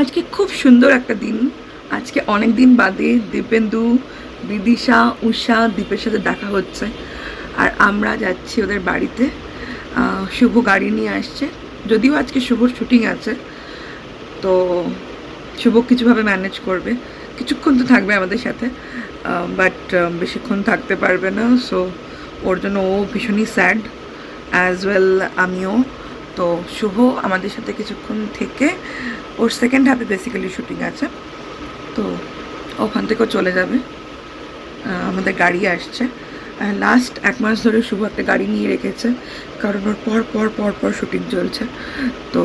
আজকে খুব সুন্দর একটা দিন। আজকে অনেক দিন বাদে দীপেন্দু, বিদিশা, উষা দীপের সাথে দেখা হচ্ছে। আর আমরা যাচ্ছি ওদের বাড়িতে। শুভ গাড়ি নিয়ে আসছে। যদিও আজকে শুভর শুটিং আছে, তো শুভ কিছুভাবে ম্যানেজ করবে। কিছুক্ষণ তো থাকবে আমাদের সাথে বাট বেশিক্ষণ থাকতে পারবে না। সো, ওর জন্য ও ভীষণই স্যাড। অ্যাজ ওয়েল আমিও। তো শুভ আমাদের সাথে কিছুক্ষণ থেকে ওর সেকেন্ড হাফে বেসিক্যালি শুটিং আছে। তো ওখান থেকেও চলে যাবে। আমাদের গাড়ি আসছে। লাস্ট এক মাস ধরে শুভ একটা গাড়ি নিয়ে রেখেছে, কারণ ওর পর পর পর পর শুটিং চলছে। তো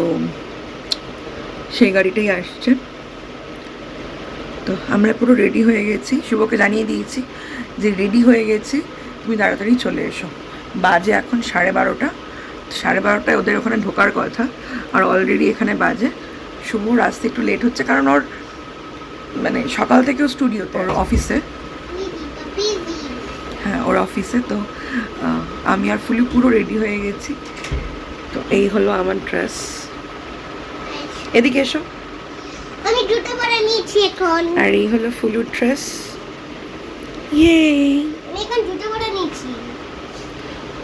সেই গাড়িটাই আসছে। তো আমরা পুরো রেডি হয়ে গেছি। শুভকে জানিয়ে দিয়েছি যে রেডি হয়ে গেছি, তুমি তাড়াতাড়ি চলে এসো। বাজে এখন সাড়ে বারোটা। সাড়ে বারোটায় ওদের ওখানে ঢোকার কথা। আর অলরেডি এখানে বাজে। শুভ আসতে একটু লেট হচ্ছে কারণ ওর মানে সকাল থেকেও স্টুডিওতে ওর অফিসে হ্যাঁ ওর অফিসে তো আমি আর ফুলি পুরো রেডি হয়ে গেছি। তো এই হলো আমার ড্রেস এদিকে এসো। আমি দুটো পরে নিয়েছি এখন। আর এই হলো ফুলুর ড্রেস ইয়ে এখন দুটো পরে নিয়েছি।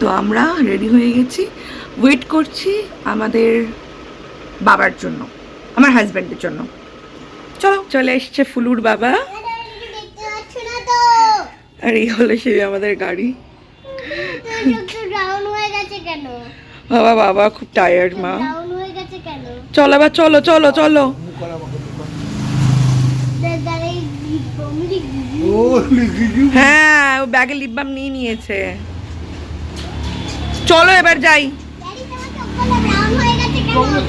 তো আমরা রেডি হয়ে গেছি। ওয়েট করছি আমাদের বাবার জন্য, আমার হাজব্যান্ডের জন্য। চলো, চলে এসছে ফুলুর বাবা। আর এই হলো সেই আমাদের গাড়ি। বাবা বাবা, খুব টায়ার্ড মা। চলো আবার চলো চলো চলো। হ্যাঁ ও ব্যাগে লিপ বাম নিয়ে নিয়েছে। চলো এবার যাই।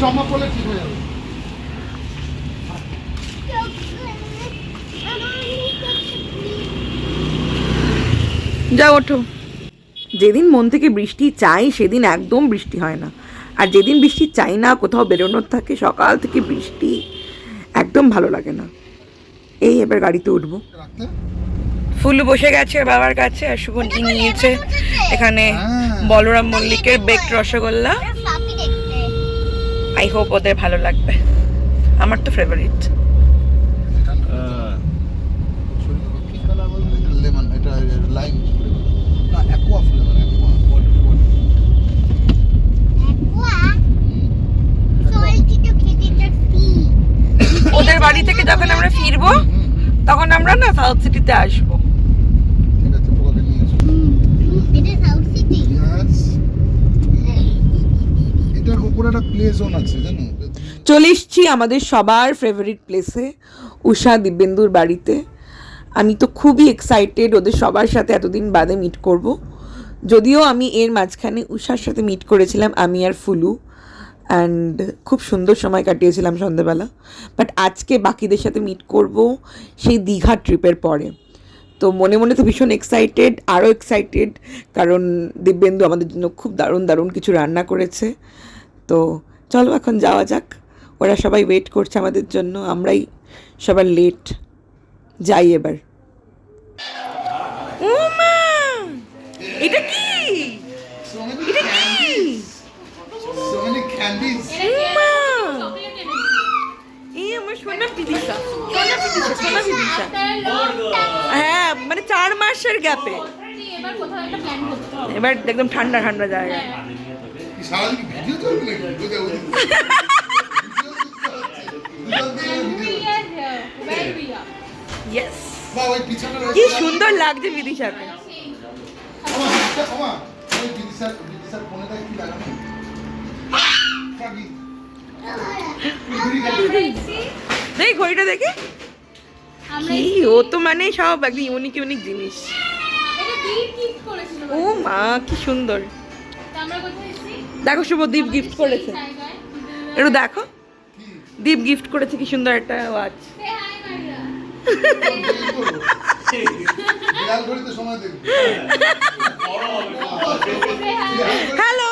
জমা পড়লে ঠিক হয়ে যাবে। যা ওঠো। যেদিন মন থেকে বৃষ্টি চাই সেদিন একদম বৃষ্টি হয় না। আর যেদিন বৃষ্টি চাই না কোথাও বেরোনোর থাকে সকাল থেকে বৃষ্টি একদম ভালো লাগে না। এই এবার গাড়িতে উঠবো। ফুলু বসে গেছে বাবার কাছে আর শুভ নিয়ে নিয়েছে? এখানে হ্যাঁ। বলরাম মল্লিকের বেক রসগোল্লা। আই হোপ ওদের ভালো লাগবে। আমার তো ফেভারিট ওদের বাড়ি থেকে যখন আমরা ফিরবো, তখন আমরা না সাউথ সিটিতে আসব এটা তো পোকাকে নিয়ে এসো এটা সাউথ সিটি Yes. এটার উপরে একটা প্লে জোন আছে, জানো? চলে এসছি আমাদের সবার ফেভারিট প্লেসে উষা দিব্যেন্দুর বাড়িতে। আমি তো খুবই এক্সাইটেড ওদের সবার সাথে এতদিন বাদে মিট করব। যদিও আমি এর মাঝখানে উষার সাথে মিট করেছিলাম, আমি আর ফুলু। অ্যান্ড খুব সুন্দর সময় কাটিয়েছিলাম সন্ধেবেলা। বাট আজকে বাকিদের সাথে মিট করব সেই দীঘা ট্রিপের পরে। তো মনে মনে তো ভীষণ এক্সাইটেড আরও এক্সাইটেড কারণ দিব্যেন্দু আমাদের জন্য খুব দারুণ দারুণ কিছু রান্না করেছে। তো চলো এখন যাওয়া যাক। ওরা সবাই ওয়েট করছে আমাদের জন্য। আমরাই সবার লেট যাই এবার। ও মা! এটা কি? এটা হ্যাঁ মানে চার মাসের গ্যাপে এবার কোথাও একটা প্ল্যান করতে হবে। এবার একদম ঠান্ডা ঠান্ডা জায়গা। কি সারাদিন ভিডিও চলবে নাকি কোথায় ওই ভিডিও ইয়েস বা কি সুন্দর লাগছে বিদিশাকে দেখ ঘড়িটা দেখে। কি ও তো মানে সব একদম ইউনিক ইউনিক জিনিস। ও মা কি সুন্দর। তা শুভ দেখো শুভদীপ গিফট করেছে। একটু দেখো। দীপ গিফট করেছে, কি সুন্দর একটা ওয়াচ হ্যালো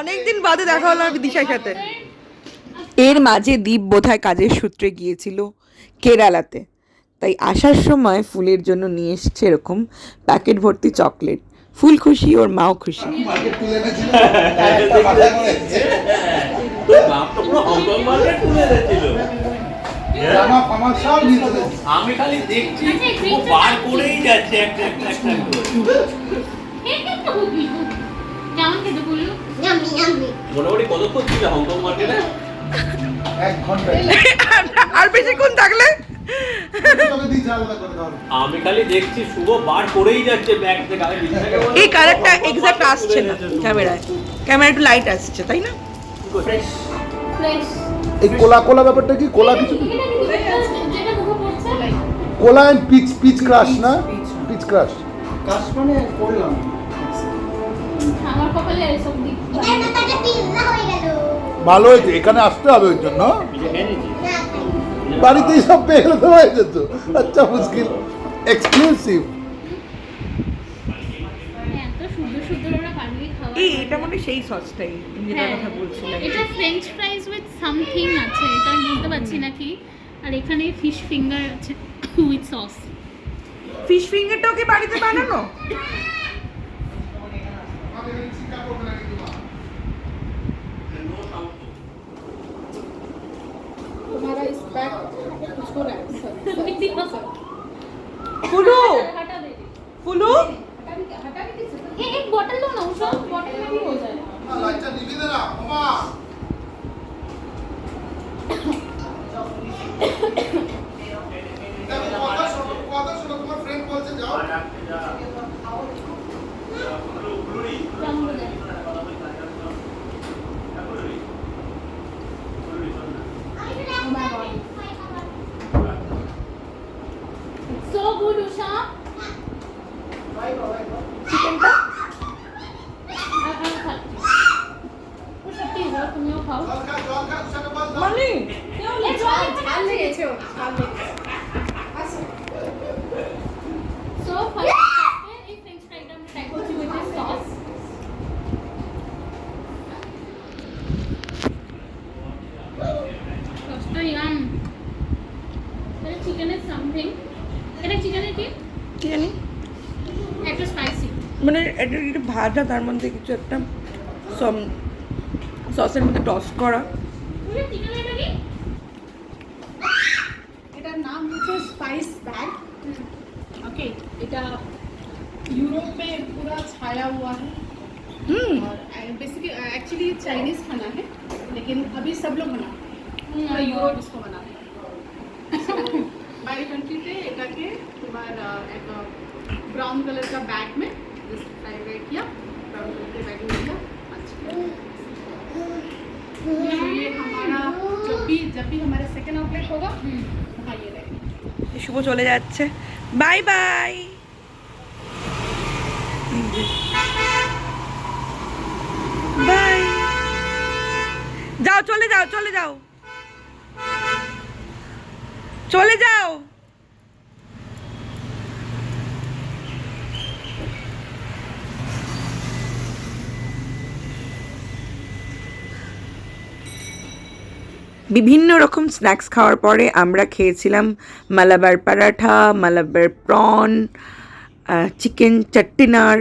অনেকদিন বাদে দেখা হলো আমার দিশার সাথে। এর মাঝে দীপ বোধহয় কাজের সূত্রে গিয়েছিল, কেরালাতে। তাই আসার সময় ফুলের জন্য নিয়ে এসছে এরকম প্যাকেট ভর্তি চকলেট ফুল খুশি ওর মাও খুশি। আমি খালি দেখছি ও করেই যাচ্ছে একটা একটা একটা. মোটামুটি কতক্ষণ ছিল হংকং মার্কেটে এক ঘণ্টা আর বেশিক্ষণ থাকলে আমি খালি দেখছি শুভ বার করেই যাচ্ছে ব্যাগ থেকে এই কালারটা এক্সাক্ট আসছে না ক্যামেরায়। ক্যামেরা একটু লাইট আসছে তাই না? এই কোলা কোলা ব্যাপারটা কি? কোলা কিছু? যেটা মুখে পড়ছে cola and peach peach crush না? পিচ ক্রাশ কাজ মানে করলাম। আমার কপালে এসব দিক হয়ে। ভালো হয়েছে এখানে আসতে হবে ওই জন্য। না। বাড়িতেই সব পেয়ে গেলে তো হয়ে যেত। আচ্ছা মুশকিল। এক্সক্লুসিভ এত সুন্দর সুন্দর ওরা বানিয়ে খাওয়া এই এটা মনে সেই সসটাই কথা বলছিলাম হ্যাঁ। এটা ফ্রেঞ্চ ফ্রাইজ উইথ সামথিং আছে এটা আমি বুঝতে পারছি না কি। আর এখানে ফিশ ফিঙ্গার আছে উইথ সস ফিশ ফিঙ্গারটাও কি বাড়িতে বানানো? हमारा इस पैक कुछ हो रहा है फुलू! फुलू! ये एक बोतल लो ना उसको बोतल में भी So good, Usha. চিকেনটা আর আর খাচ্ছি উষা প্লিজ আর তুমিও খাও জল খা জল খা উষাকে বল দাও। মানে এ জল ঝাল লেগেছে সো ফার্স্ট এই ফ্রেঞ্চ ফ্রাইটা আমি ট্রাই করছি উইথ দিস সস সসটা ইয়াম এটা চিকেনের সামথিং এটা চিকেনের কি কি জানি একটা স্পাইসি মানে এটা একটু ভাজা তার মধ্যে কিছু একটা সম সসের মধ্যে টস করা পুরো চিকেনের এটা কি এটার নাম হচ্ছে স্পাইস बैग ओके এটা यूरोप में पूरा छाया हुआ है হুম और बेसिकली एक्चुअली चाइनीज खाना है लेकिन अभी सब लोग बनाते हैं पूरा यूरोप इसको बनाते हैं বাইরে কান্ট্রিতে এটাকে তোমার আহ, एक ब्राउन कलर का बैग में फ्राई फ्राई किया ब्राउन कलर के बैग में किया अच्छा तो ये हमारा जब भी जब भी हमारा सेकंड आउटलेट होगा वहाँ ये रहेगा শুভ চলে যাচ্ছে বাই বাই বাই যাও চলে যাও চলে যাও চলে যাও বিভিন্ন রকম স্ন্যাক্স খাওয়ার পরে আমরা খেয়েছিলাম মালাবার পরাঠা মালাবার প্রন চিকেন চাট্টিনার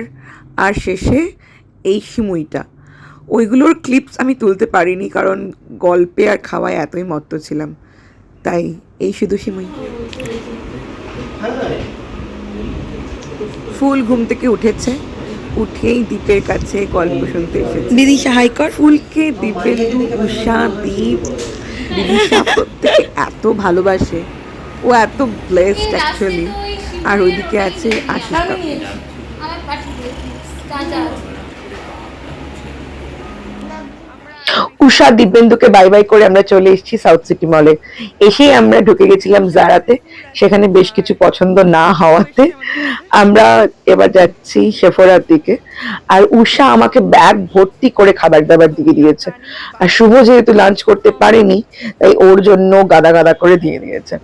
আর শেষে এই সিমুইটা। ওইগুলোর ক্লিপস আমি তুলতে পারিনি কারণ গল্পে আর খাওয়ায় এতই মত্ত ছিলাম। তাই এই শুধু সিমুই। ফুল ঘুম থেকে উঠেছে। উঠেই দ্বীপের কাছে গল্প শুনতে এসেছে। দিদি সাহাই কর ফুলকে দীপেন্দু উষা দ্বীপ দিদিশা প্রত্যেকে এত ভালোবাসে। ও এত ব্লেসড অ্যাকচুয়ালি আর ওইদিকে আছে আশিস কাকু। উষা দিব্যেন্দুকে বাই বাই করে আমরা চলে এসেছি সাউথ সিটি মলে এসেই আমরা ঢুকে গেছিলাম জারাতে সেখানে বেশ কিছু পছন্দ না হওয়াতে। আমরা এবার যাচ্ছি শেফোরার দিকে। আর উষা আমাকে ব্যাগ ভর্তি করে খাবার দাবার দিয়ে দিয়েছে। আর শুভ যেহেতু লাঞ্চ করতে পারেনি, তাই ওর জন্য গাদা গাদা করে দিয়ে দিয়েছে।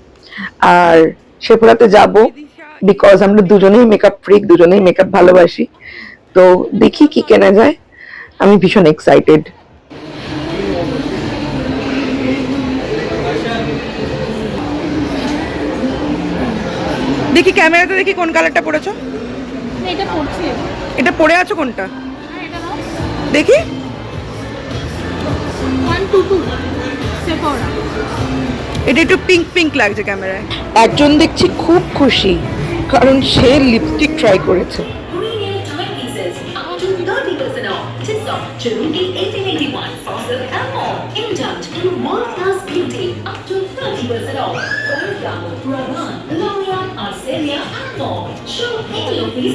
আর শেফোরাতে যাব বিকজ আমরা দুজনেই মেকআপ ফ্রিক দুজনেই মেকআপ ভালোবাসি। তো দেখি কি কেনা যায়। আমি ভীষণ এক্সাইটেড দেখি ক্যামেরাতে দেখি কোন কালারটা পড়েছো এটা পড়ে আছো কোনটা? দেখি। এটা একটু পিঙ্ক পিঙ্ক লাগছে ক্যামেরায়। একজন দেখছি খুব খুশি কারণ সে লিপস্টিক ট্রাই করেছে।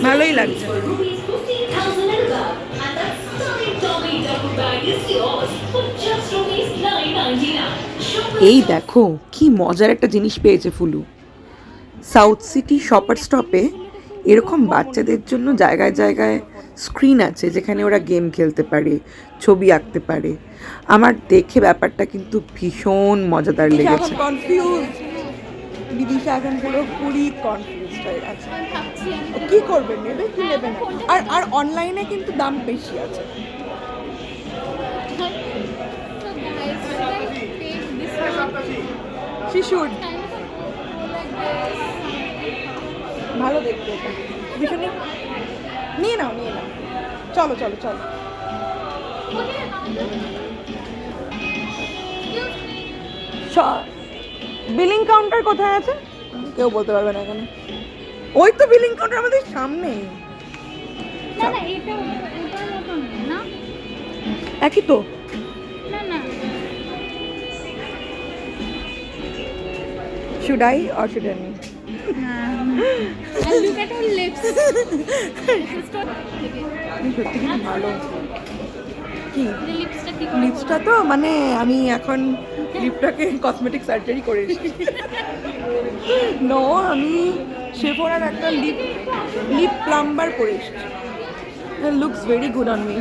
ভালোই লাগছে for rupees 15,000 and above. And that stunning Tommy Double bag is yours for just rupees 999. Shop with এই দেখো কি মজার একটা জিনিস পেয়েছে ফুলু সাউথ সিটি শপার স্টপে এরকম বাচ্চাদের জন্য জায়গায় জায়গায় স্ক্রিন আছে যেখানে ওরা গেম খেলতে পারে ছবি আঁকতে পারে আমার দেখে ব্যাপারটা কিন্তু ভীষণ মজাদার লেগেছে কনফিউজ বিদিশা এখন পুরো পুরি কনফিউজ হয়ে গেছে কি করবে নেবে কি নেবে না? আর আর অনলাইনে কিন্তু দাম বেশি আছে। this. ভালো দেখতে ভীষণই নিয়ে নাও নিয়ে নাও। চলো চলো চলো। বিলিং কাউন্টার কোথায় আছে? কেউ বলতে পারবে না এখানে। ওই তো বিলিং কাউন্টার আমাদের সামনে। না না এটা ওটার মতন না? একই তো। না না। Should I or should I And look at her lips. সত্যি কিন্তু ভালো। কি? লিপসটা তো মানে আমি এখন লিপটাকে কসমেটিক সার্জারি করে নো আমি শেফোরার একটা লিপ লিপ প্লাম্বার করে এসেছি। Looks very good on me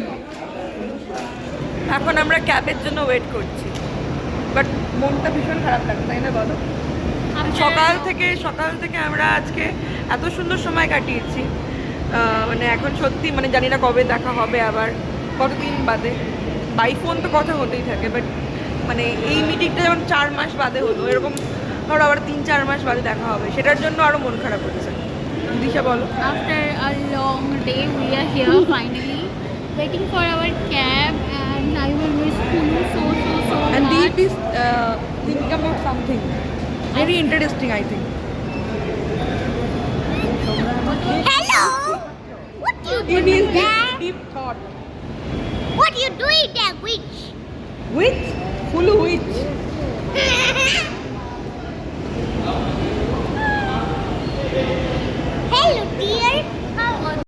এখন আমরা ক্যাবের জন্য ওয়েট করছি। বাট মনটা ভীষণ খারাপ লাগছে তাই না বলো? সকাল থেকে সকাল থেকে আমরা আজকে এত সুন্দর সময় কাটিয়েছি। মানে এখন সত্যি মানে জানি না কবে দেখা হবে আবার কতদিন বাদে। বাই ফোন তো কথা হতেই থাকে বাট মানে এই মিটিংটা যেমন চার মাস বাদে হলো এরকম ধরো আবার তিন চার মাস বাদে দেখা হবে সেটার জন্য আরও মন খারাপ হচ্ছে দিশা বলো After a long day, we are here finally, waiting for our cab, and I will miss Kulu so so so and much. Deep is uh, thinking about something very interesting I think Hello. What you doing there? deep, deep thought What you doing there, witch? which Hulu which Hello, dear.